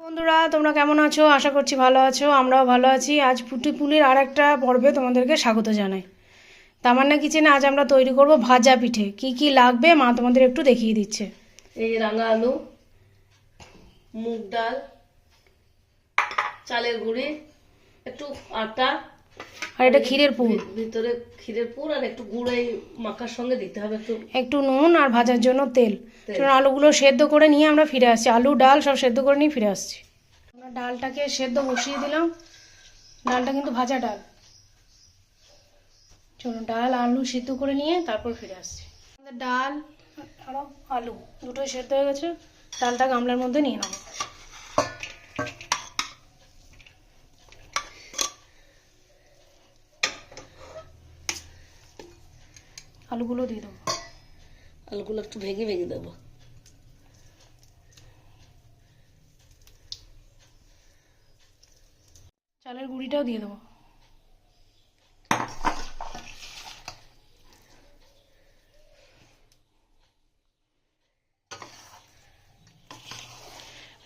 বন্ধুরা, তোমরা কেমন আছো? আশা করছি ভালো আছো, আমরাও ভালো আছি। আজ পুটি পুলির আর একটা পর্বে তোমাদেরকে স্বাগত জানাই। তামান্না কিচেনে আজ আমরা তৈরি করব ভাজা পিঠে। কি কি লাগবে মা তোমাদের একটু দেখিয়ে দিচ্ছে। এই রাঙা আলু, মুগ ডাল, চালের গুঁড়ি, একটু আটা আর এটা ক্ষীরের পুর। ভিতরে ক্ষীরের পুর আর একটু গুড় মাখার সঙ্গে দিতে হবে একটু। একটু নুন আর ভাজার জন্য তেল। চলুন আলুগুলো সেদ্ধ করে নিয়ে আমরা ফিরে আসছি। আলু ডাল সব সেদ্ধ করে নিয়ে ফিরে আসছি। আমরা ডালটাকে সেদ্ধ বসিয়ে দিলাম। ডালটা কিন্তু ভাজা ডাল। চলুন ডাল আলু সিদ্ধ করে নিয়ে তারপর ফিরে আসছি। ডাল আর আলু দুটোই সেদ্ধ হয়ে গেছে। ডালটা গামলার মধ্যে নিয়ে নেব আলুগুলো দিয়ে দেবো। আলুগুলো একটু ভেঙে ভেঙে দেবো। চালের গুঁড়িটাও দিয়ে দেবো।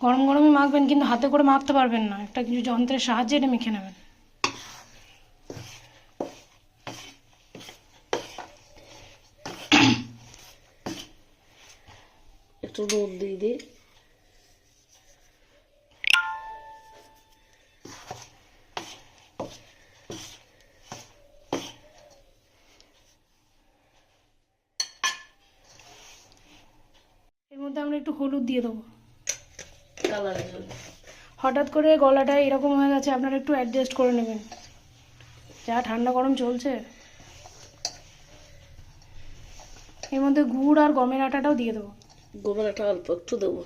গরম গরমই মাখবেন কিন্তু হাতে করে মাখতে পারবেন না। একটা কিছু যন্ত্রের সাহায্যে এটা মেখে নেবেন। একটু নুন দিয়ে দিই এর মধ্যে আমরা একটু হলুদ দিয়ে দেবো। কালারের জন্য। হঠাৎ করে গলাটা এরকম হয়ে গেছে আপনারা একটু অ্যাডজাস্ট করে নেবেন। যা ঠান্ডা গরম চলছে। এর মধ্যে গুড় আর গমের আটাটাও দিয়ে দেবো। গোবর একটা অল্প একটু দেবো।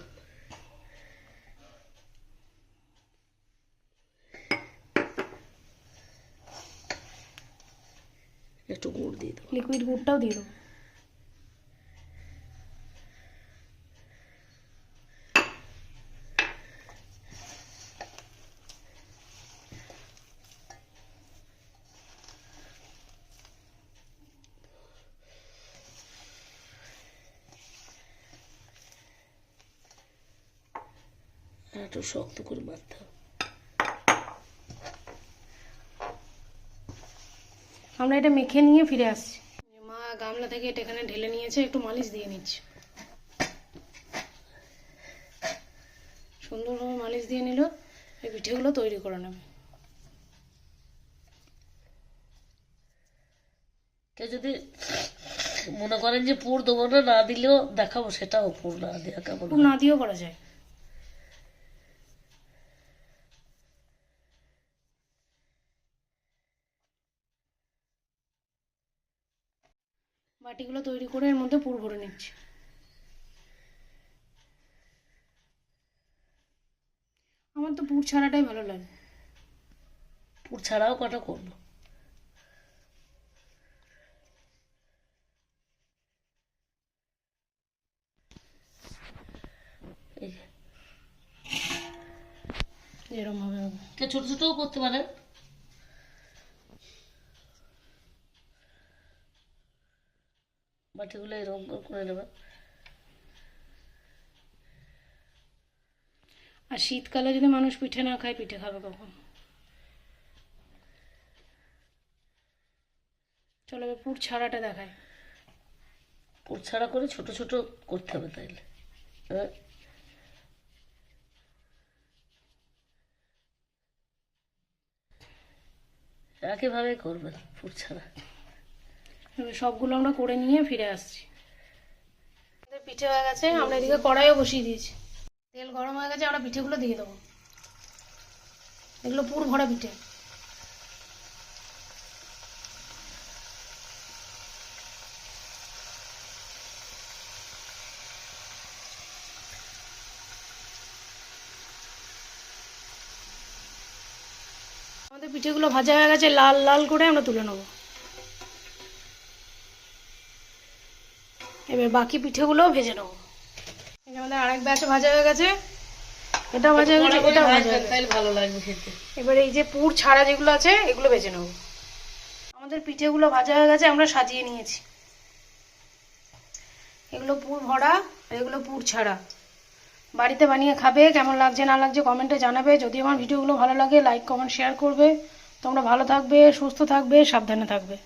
একটু গুড় দিয়ে দেবো। লিকুইড গুড়টাও দিয়ে দেবো। আর একটু শক্ত করে মারতে হবে। আমরা এটা মেখে নিয়ে ফিরে আসছি। মা গামলা থেকে এটা এখানে ঢেলে নিয়েছে একটু মালিশ দিয়ে নিচ্ছে। সুন্দরভাবে মালিশ দিয়ে নিল এই পিঠেগুলো তৈরি করে নেবে। কেউ যদি মনে করেন যে পুর দেবো না না দিলেও দেখাবো সেটাও পুর না দেওয়া কেমন না দিয়েও করা যায়। বাটিগুলো তৈরি করে এর মধ্যে পুর ভরে নিচ্ছি। আমার তো পুর ছাড়াটাই ভালো লাগে। পুর ছাড়াও কটা করব। এরকম হবে। ছোট ছোটও করতে পারে বাটিগুলো এরকম করে নেবে। আর শীতকালে যদি মানুষ পিঠে না খায় পিঠে খাবে কখন? চলো এবার পুর ছাড়াটা দেখায় পুর ছাড়া করে ছোট ছোট করতে হবে তাইলে। হ্যাঁ একইভাবে করবেন পুর ছাড়া। এবার সবগুলো আমরা করে নিয়ে ফিরে আসছি। পিঠে হয়ে গেছে আমরা এদিকে কড়াইও বসিয়ে দিয়েছি। তেল গরম হয়ে গেছে আমরা পিঠেগুলো দিয়ে দেবো। এগুলো পুর ভরা পিঠে। আমাদের পিঠেগুলো ভাজা হয়ে গেছে লাল লাল করে আমরা তুলে নেব। এবার বাকি পিঠেগুলোও ভেজে নেব। আমাদের আরেক ব্যাচ ভাজা হয়ে গেছে। এটা ভাজা হয়ে গেছে ভাজা ভালো লাগবে খেতে। এবার এই যে পুর ছাড়া যেগুলো আছে এগুলো বেছে নেব। আমাদের পিঠেগুলো ভাজা হয়ে গেছে আমরা সাজিয়ে নিয়েছি। এগুলো পুর ভরা এগুলো পুর ছাড়া। বাড়িতে বানিয়ে খাবে কেমন লাগছে না লাগছে কমেন্টে জানাবে। যদি আমার ভিডিওগুলো ভালো লাগে লাইক কমেন্ট শেয়ার করবে। তোমরা ভালো থাকবে সুস্থ থাকবে সাবধানে থাকবে।